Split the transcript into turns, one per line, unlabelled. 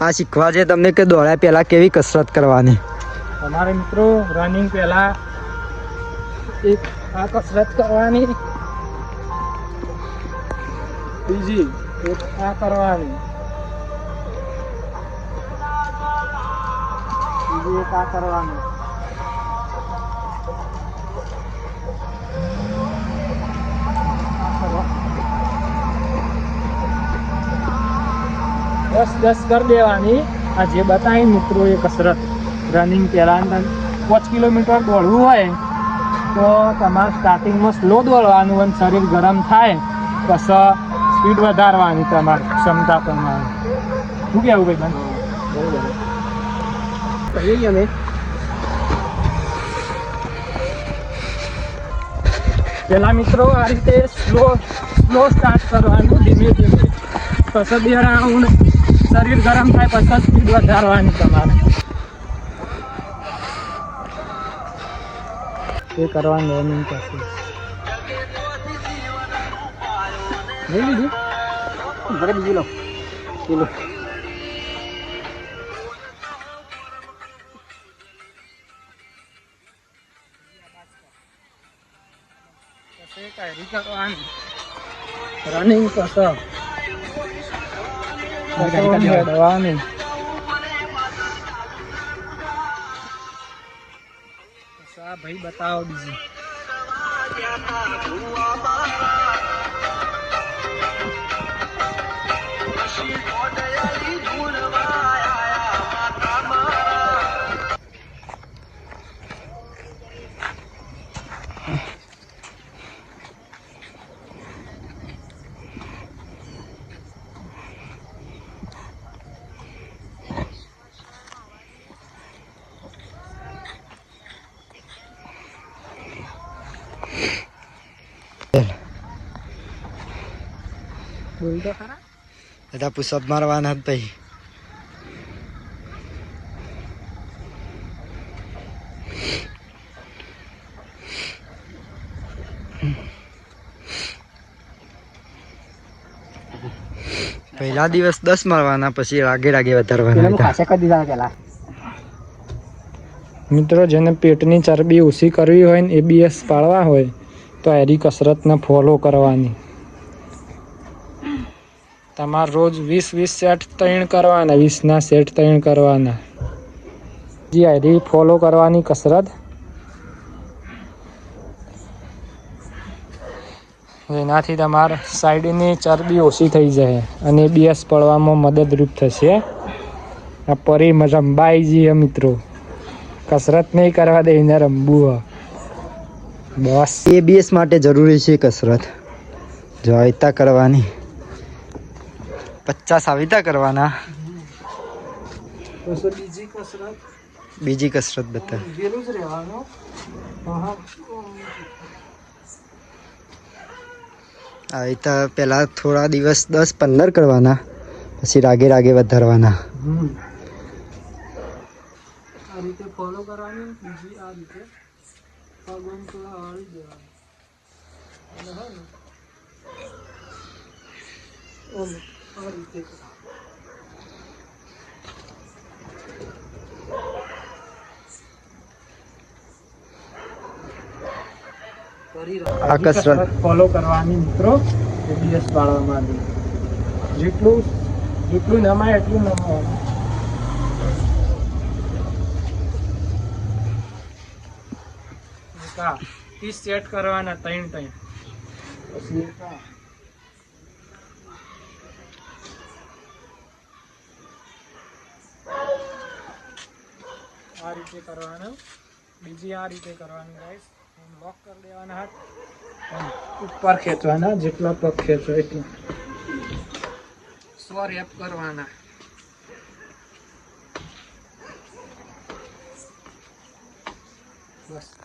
આ શીખવા છે તમને કે દોડ્યા પહેલા કેવી કસરત કરવાની?
તમારે મિત્રો રનિંગ પહેલા એક આ કસરત કરવાની. બીજી એક આ કરવાની. બીજી એક આ કરવાની. દસ દસ કરી દેવાની. આ જે બતાવી મિત્રો એ કસરત રનિંગ પહેલાં પાંચ કિલોમીટર દોડવું હોય તો તમારે સ્ટાર્ટિંગમાં સ્લો દોડવાનું અને શરીર ગરમ થાય પછી સ્પીડ વધારવાની તમારી ક્ષમતા પ્રમાણે. શું કહેવું ભાઈ બરોબર કહીએ અમે પેલા મિત્રો આ રીતે સ્લો સ્લો સ્ટાર્ટ કરવાનું ધીમે ધીમે. પછી બે રાઉન્ડ શરીર ગરમ થાય પછી સ્પીડ વધારવાની તમારે એ કરવાનું રનિંગ પછી લઈ લીધું ઘરે બીજું લો કિલો રનિંગ કસર દવાની આ ભાઈ બતાવો બીજી બોલ તો ખરા
બધા પુષપ મારવાના જ ભાઈ પહેલા દિવસ દસ મારવાના પછી રાગે રાગે વધારવાના
મિત્રો જેને પેટની ચરબી ઓછી કરવી હોય ને એબીએસ પાડવા હોય તો એરી કસરતને ફોલો કરવાની. તમારે રોજ વીસ વીસ સેટ ત્રણ કરવાના, વીસના સેટ ત્રણ કરવાના. જી આઈડી ફોલો કરવાની કસરત. એનાથી તમારે સાઈડની ચરબી ઓછી થઈ જાય અને બીએસ પડવામાં મદદરૂપ થશે. આ પરી રંબાઈ જઈએ મિત્રો. કસરત નહીં કરવા દે, એને રમવું. બસ.
બીએસ માટે જરૂરી છે કસરત. જો આવીતા કરવાની. પચાસ આવીતા કરવાના.
બીજી કસરત?
બીજી કસરત બતા
જ રહેવાનું.
આવીતા પહેલા થોડા દિવસ દસ પંદર કરવાના પછી રાગે રાગે વધારવાના.
આ રીતે ફોલો કરવાની બીજી આ રીતે. થોડા દેવાનું. ઓમ. આ રીતે ફોલો કરવાની મિત્રો એબીએસ પાડવામાં જેટલું જેટલું નમાય એટલું નમાય. સેટ કરવાના ત્રણ ત્રણ. પછી એક આ. આ રીતે કરવાનું. બીજી આ રીતે કરવાની ગાઈસ લોક કરી દેવાના હાથ. ઉપર ખેંચવાના જેટલા પગ ખેંચો એટલા. સો રેપ કરવાના. બસ.